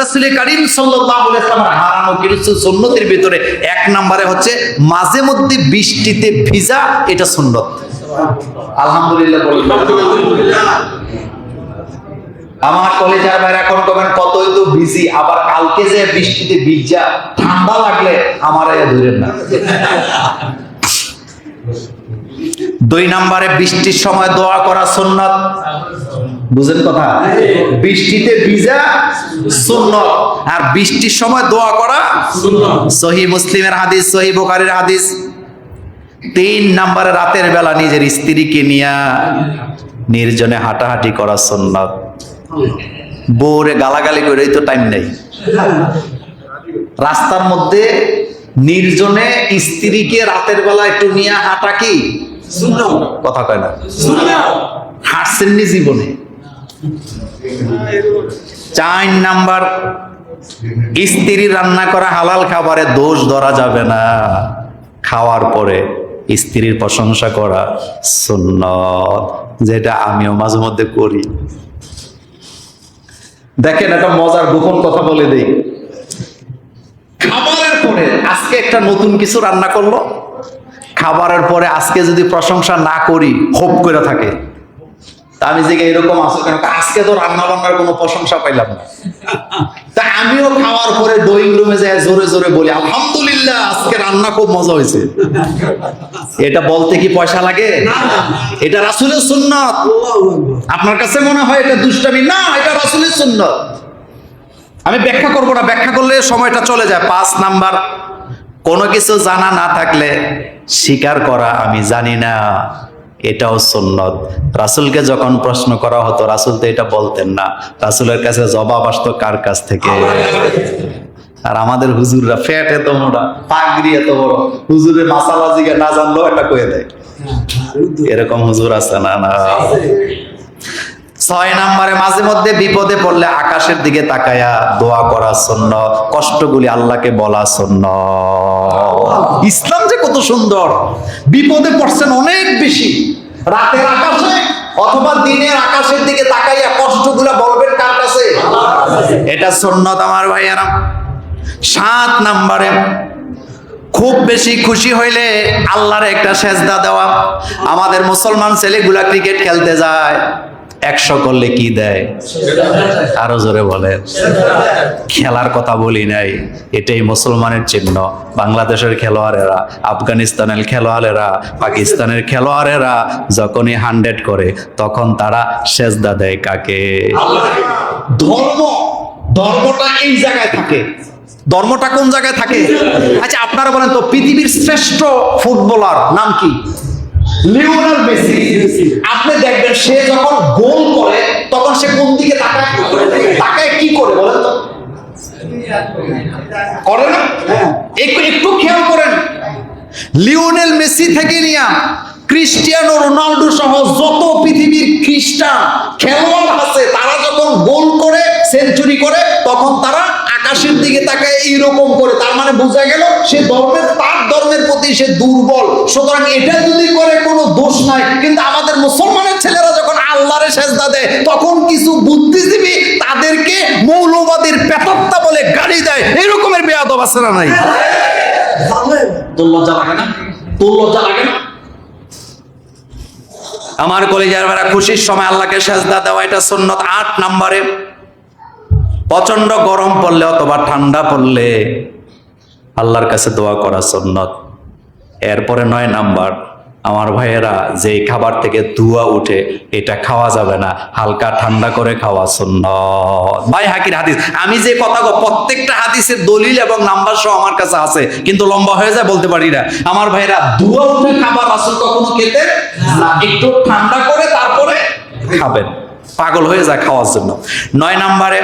রাসূল করিম সুন্নতের ভিতরে এক নম্বরে হচ্ছে মাঝে মধ্যে বৃষ্টিতে ভিজা এটা সুন্নত। আমার কলেজের ভাইরা এখন কতই তো বিজি আবার কালকে যে বৃষ্টিতে ভিজা, ঠান্ডা লাগলে আমার ধরেন না। দুই নম্বরে বৃষ্টির সময় দোয়া করা সুন্নত। বুঝেন কথা? বৃষ্টিতে ভিজা সুন্নত। আর বৃষ্টির সময় দোয়া করা সহি মুসলিমের হাদিস সহি বোকারের হাদিস। তিন নম্বরে রাতের বেলা নিজের স্ত্রীকে নিয়ে নির্জনে হাঁটাহাঁটি করা সুন্নত। বউরে গালাগালি করেই তো টাইম নেই। রাস্তার মধ্যে নির্জনে স্ত্রীকে রাতের বেলা একটু নিয়ে হাঁটা কি? কথা কয় না। হাঁটছেননি জীবনে। চার নাম্বার, স্ত্রী রান্না করা হালাল খাবারে দোষ ধরা যাবে না। খাওয়ার পরে স্ত্রীর প্রশংসা করা সুন্নত, যেটা আমিও মাঝে মধ্যে করি। দেখেন একটা মজার গোপন কথা বলে দিই। খাবারের পরে আজকে একটা নতুন কিছু রান্না করল। খাবারের পরে আজকে যদি প্রশংসা না করি, হোপ করে থাকে। আমি যে এরকম আসো কেন? আজকে তো রান্না বান্নার কোনো প্রশংসা পাইলাম না। তা আমিও খাওয়ার পরে ড্রয়িং রুমে যাই জোরে জোরে বলি আলহামদুলিল্লাহ আজকে রান্না খুব মজা হয়েছে। এটা বলতে কি পয়সা লাগে? এটা রাসুলের সুন্নত। আপনার কাছে মনে হয় এটা দুষ্টামি? না এটা রাসুলের সুন্নত। আমি ব্যাখ্যা করব না ব্যাখ্যা করলে সময়টা চলে যায়। পাঁচ নাম্বার কোনো কিছু জানা না থাকলে স্বীকার করা আমি জানি না। এটাও সুন্নত। রাসুলকে যখন প্রশ্ন করা হতো, রাসুল তো এটা বলতেন না। রাসুলের কাছে জবাব আসতো কার কাছ থেকে? আর আমাদের হুজুররা ফ্যাট এত মোটা পাগড়ি এত বড়। হুজুরের মাসালা জিগে না জানলেও এটা কয়ে দেয়। এরকম হুজুর আছে না না? ছয় নম্বরে মাঝে মধ্যে বিপদে পড়লে আকাশের দিকে তাকায়া দোয়া করা শূন্য কষ্টগুলি আল্লাহকে বলা শূন্য ইসলাম কত সুন্দর। বিপদে পড়ছেন অনেক বেশি। রাতের আকাশে অথবা দিনের আকাশের দিকে তাকাইয়া কষ্টগুলা বলবেন কার কাছে? এটা সুন্নত আমার ভাইয়ারা। সাত নাম্বারে, খুব বেশি খুশি হইলে আল্লাহর একটা সেজদা দেওয়া। আমাদের মুসলমান ছেলেগুলা ক্রিকেট খেলতে যায়। একশো করলে কি দেয়? আরও জোরে বলে খেলার কথা বলি নাই, এটাই মুসলমানের চিহ্ন। বাংলাদেশের খেলোয়াড়েরা, আফগানিস্তানের খেলোয়াড়েরা, পাকিস্তানের খেলোয়াড়েরা যখনই হান্ড্রেড করে, তখন তারা সেজদা দেয় কাকে? ধর্ম। ধর্মটা এই জায়গায় থাকে। ধর্মটা কোন জায়গায় থাকে? আচ্ছা আপনারা বলেন তো, পৃথিবীর শ্রেষ্ঠ ফুটবলার নাম কি? Lionel Messi. আপনি দেখবেন সে যখন গোল করে তখন সে কোন দিকে তাকায়? তাকায় কি করে বলেন তো? করে না? একটু একটু খেয়াল করেন। লিওনেল মেসি থেকে নিয়ে ক্রিস্টিয়ানো রোনাল্ডো সহ যত পৃথিবীর খ্রিস্টান খেলোয়াড় আছে তারা যখন গোল করে সেঞ্চুরি করে তখন তারা আকাশের দিকে তাকায় এইরকম করে। তার মানে বোঝা গেল সে ধর্মের তার ধর্মের প্রতি সে দুর্বল। সুতরাং এটা যদি করে কোনো দোষ নাই। কিন্তু আমাদের মুসলমানের ছেলেরা যখন আল্লাহরে সেজদা দেয় তখন কিছু বুদ্ধিজীবী তাদেরকে মৌলবাদীর পেতত্তা বলে গাড়ি দেয়। এরকমের বেয়াদব আছে না নাই? তোর লজ্জা লাগে না? তোর লজ্জা লাগে না? আমার কলেজের ভাড়া খুশির সময় আল্লাহকে সেজদা দেওয়া এটা সুন্নত। আট নম্বরে প্রচণ্ড গরম পড়লে অথবা ঠান্ডা পড়লে আল্লাহর কাছে দোয়া করা সুন্নত। এরপরে নয় নাম্বার, আমার ভাইয়েরা যে খাবার থেকে ধোঁয়া উঠে, এটা খাওয়া যাবে না। হালকা ঠান্ডা করে খাওয়া সুন্নত। ভাই, হাকির হাদিস। আমি যে কথা প্রত্যেকটা হাদিসের দলিল এবং নাম্বার সহ আমার কাছে আছে, কিন্তু লম্বা হয়ে যায় বলতে পারি না। আমার ভাইয়েরা, ধোঁয়া উঠে খাবার আসল কখনো খেতে না, একটু ঠান্ডা করে তারপরে খাবেন। পাগল হয়ে যায় খাওয়ার জন্য। নয় নাম্বারে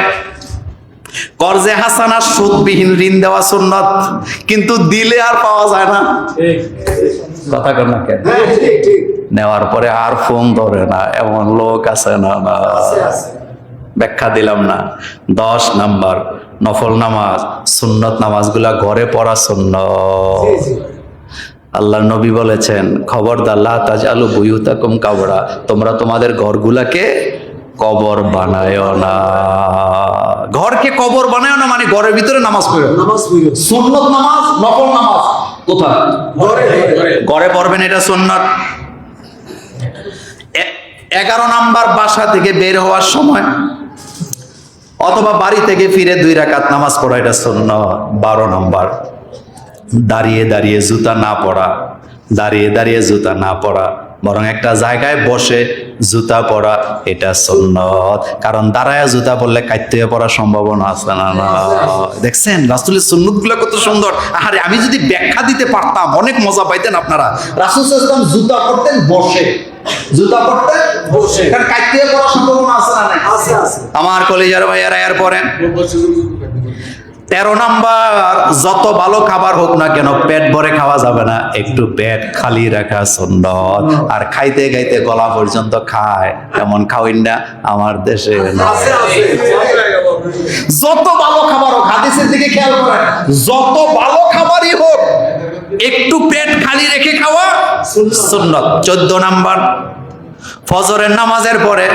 কর্জে হাসানা সুদবিহীন ঋণ দেওয়া সুন্নত কিন্তু দিলে আর পাওয়া যায় না। কথা কর না কেন? নেওয়ার পরে আর ফোন ধরে না এমন লোক আছে না না। ব্যাখ্যা দিলাম না। দশ নাম্বার নফল নামাজ সুন্নত নামাজগুলা ঘরে পড়া সুন্নত। আল্লাহ নবী বলেছেন খবরদার লা তাজ আলু বুয়ুতাকুম কাবরা তোমরা তোমাদের ঘরগুলাকে কবর বানায় না। ঘরকে কবর বানায় না মানে ঘরের ভিতরে নামাজ পড়ে। নামাজ পড়ো। সুন্নত নামাজ নফল নামাজ কোথায়? ঘরে। পড়বেন এটা সুন্নত। এগারো নাম্বার বাসা থেকে বের হওয়ার সময় অথবা বাড়ি থেকে ফিরে দুই রাকাত নামাজ পড়া এটা সুন্নত। বারো নাম্বার দাঁড়িয়ে দাঁড়িয়ে জুতা না পড়া দাঁড়িয়ে দাঁড়িয়ে জুতা না পড়া বরং একটা জায়গায় বসে জুতা পরা এটা সুন্নত। কারণ দাঁড়ায় জুতা পরলে কাটতে পড়ার সম্ভাবনা আছে না না? দেখছেন? রাসুলের সুন্নতগুলো কত সুন্দর। আরে আমি যদি ব্যাখ্যা দিতে পারতাম অনেক মজা পাইতেন আপনারা। রাসুল সাল্লাম জুতা পরতেন বসে। জুতা পরতেন বসে। কারণ কাটতে পড়ার সম্ভাবনা আছে না আছে আছে। আমার কলেজের ভাইয়ারা এর পরে তেরো নাম্বার, যত ভালো খাবার হোক না কেন পেট ভরে খাওয়া যাবে না। একটু পেট খালি রাখা সুন্দর। আর খাইতে খাইতে গলা পর্যন্ত খায়। এমন খাওয়াইন না আমার দেশে যত ভালো খাবার হোক, হাদিসের দিকে খেয়াল করেন, যত ভালো খাবারই হোক, একটু পেট খালি রেখে খাওয়া সুন্নত। চোদ্দ নাম্বার, ফজরের নামাজের পরে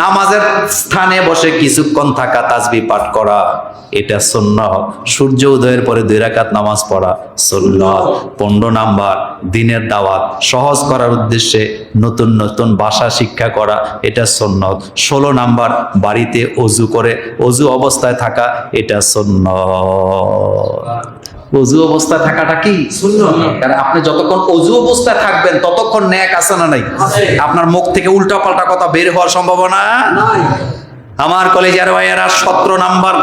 নামাজের স্থানে বসে কিছুক্ষণ থাকা, তাজবি পাঠ করা, এটা সুন্নত সূর্য উদয়ের পরে দুই রাকাত নামাজ পড়া সুন্নত পনেরো নাম্বার, দিনের দাওয়াত, সহজ করার উদ্দেশ্যে নতুন নতুন ভাষা শিক্ষা করা, এটা সুন্নত ষোলো নাম্বার, বাড়িতে অজু করে, অজু অবস্থায় থাকা, এটা সুন্নত অজু অবস্থায় থাকাটা কি। কারণ আপনি যতক্ষণ অজু অবস্থায় থাকবেন ততক্ষণ ন্যাক আছে না নাই? আপনার মুখ থেকে উল্টা পাল্টা কথা বের হওয়ার সম্ভাবনা? আমার কলেজের ভাইয়েরা সতেরো নাম্বার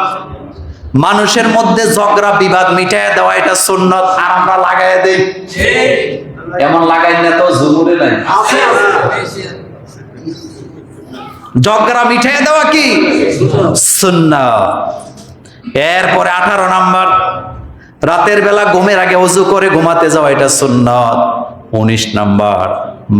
মানুষের মধ্যে ঝগড়া বিবাদ মিটায় দেওয়া এটা সুন্নত। আর আমরা লাগাই দেই। এমন লাগাই না তো জুমুরে নাই। ঝগড়া মিটাই দেওয়া কি? সুন্নাত এরপরে আঠারো নাম্বার রাতের বেলা ঘুমের আগে অজু করে ঘুমাতে যাওয়া এটা সুন্নত। উনিশ নাম্বার,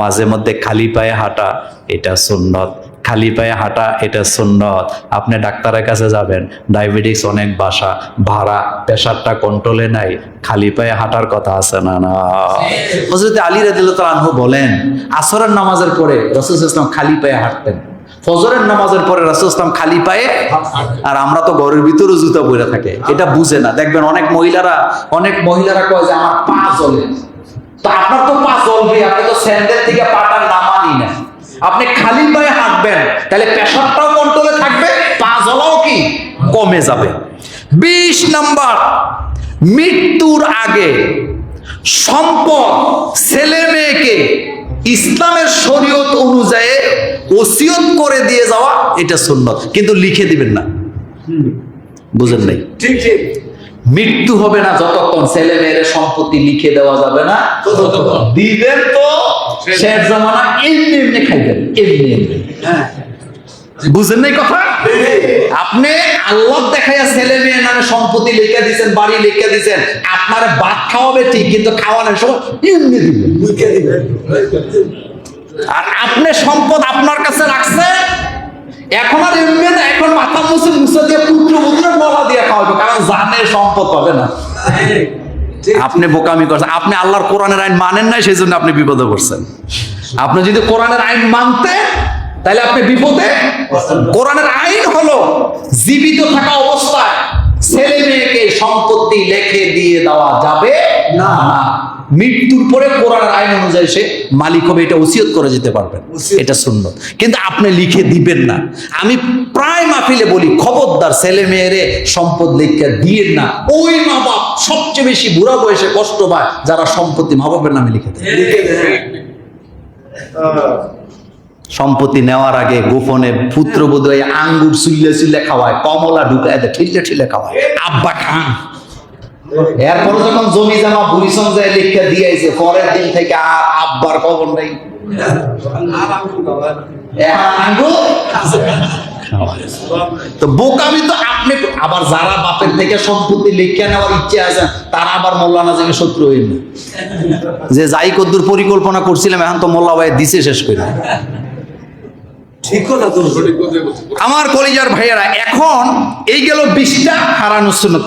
মাঝে মধ্যে খালি পায়ে হাঁটা, এটা সুন্নত। খালি পায়ে হাঁটা, এটা সুন্নত। আপনি ডাক্তারের কাছে যাবেন, ডায়াবেটিস অনেক বাসা, ভাড়া, প্রেশারটা কন্ট্রোলে নাই, খালি পায়ে হাঁটার কথা আছে না না? হজরত আলী রাদিল্লাহ আনহু বলেন, আসরের নামাজের পরে রসুল ইসলাম খালি পায়ে হাঁটতেন। ফজরের নামাজের পরে রাসুল ইসলাম খালি পায়ে আর আমরা তো ঘরের ভিতরে জুতা পরে থাকে। এটা বুঝে না। দেখবেন অনেক মহিলারা অনেক মহিলারা কয় যে, আমার পা জ্বলে। তো আপনার তো পা জ্বলবে, আপনি তো স্যান্ডেল থেকে পাটা নামানি না। আপনি খালি পায়ে হাঁটবেন, তাহলে প্রেশারটাও কন্ট্রোলে থাকবে, পা জ্বলাও কি? কমে যাবে। বিশ নাম্বার, মৃত্যুর আগে সম্পদ ছেলে মেয়েকে ইসলামের শরীয়ত অনুযায়ী ওসিয়ত করে দিয়ে যাওয়া এটা সুন্নত। কিন্তু লিখে দিবেন না। বুঝেন নাই? ঠিক ঠিক। মৃত্যু হবে না যতক্ষণ ছেলে মেয়ের সম্পত্তি লিখে দেওয়া যাবে না ততক্ষণ। দিবেন তো শেষ জামানা এমনি এমনি খাইবেন এমনি এমনি। হ্যাঁ। বুঝেন নাই কথা? আপনি আল্লাহ দেখাইয়া ছেলে নামে সম্পত্তি লিখে দিছেন বাড়ি লিখে দিছেন আপনার ভাত খাওয়াবে ঠিক কিন্তু খাওয়ানোর সময় এমনি দিবেন আর আপনি সম্পদ আপনার কাছে রাখছেন এখন আর এমনি না এখন মাথা মুছে মুছে দিয়ে পুত্র পুত্রের বলা দিয়ে খাওয়াবে কারণ জানে সম্পদ পাবে না। আপনি বোকামি করছেন। আপনি আল্লাহর কোরআনের আইন মানেন নাই সেই জন্য আপনি বিপদে পড়ছেন। আপনি যদি কোরআনের আইন মানতে তাহলে আপনি বিপদে কোরআনের আইন হলো জীবিত থাকা অবস্থায় ছেলে মেয়েকে সম্পত্তি লেখে দিয়ে দেওয়া যাবে না। না মৃত্যুর পরে কোরআনের আইন অনুযায়ী সে মালিক হবে এটা ওসিয়ত করে যেতে পারবেন। এটা সুন্নত। কিন্তু আপনি লিখে দিবেন না। আমি প্রায় মাহফিলে বলি খবরদার ছেলে মেয়েরে সম্পদ লিখে দিয়ে না। ওই মা বাপ সবচেয়ে বেশি বুড়া বয়সে কষ্ট পায় যারা সম্পত্তি মা বাপের নামে লিখে দেয়। লিখে দেন সম্পত্তি নেওয়ার আগে গোপনে পুত্র বোধ আঙ্গুর সুল্লে সুল্লে খাওয়ায় কমলা ঢুকায় দেয় ঠিলে ঠিলে খাওয়ায়। আব্বা খান। এরপরে যখন জমি জামা বুড়ি সঞ্জয় লিখে দিয়েছে পরের দিন থেকে আর আব্বার খবর নেই। তো বোকামি তো আপনি আবার যারা বাপের থেকে সম্পত্তি লিখে নেওয়ার ইচ্ছে আছে তারা আবার মোল্লা নাজিমের শত্রু হইল যে যাই কদ্দুর পরিকল্পনা করছিলাম এখন তো মোল্লা ভাই দিছে শেষ করে। ঠিক কথা তো? আমার কলিজার ভাইয়েরা এখন এই গেল বিশটা হারানো সুন্নত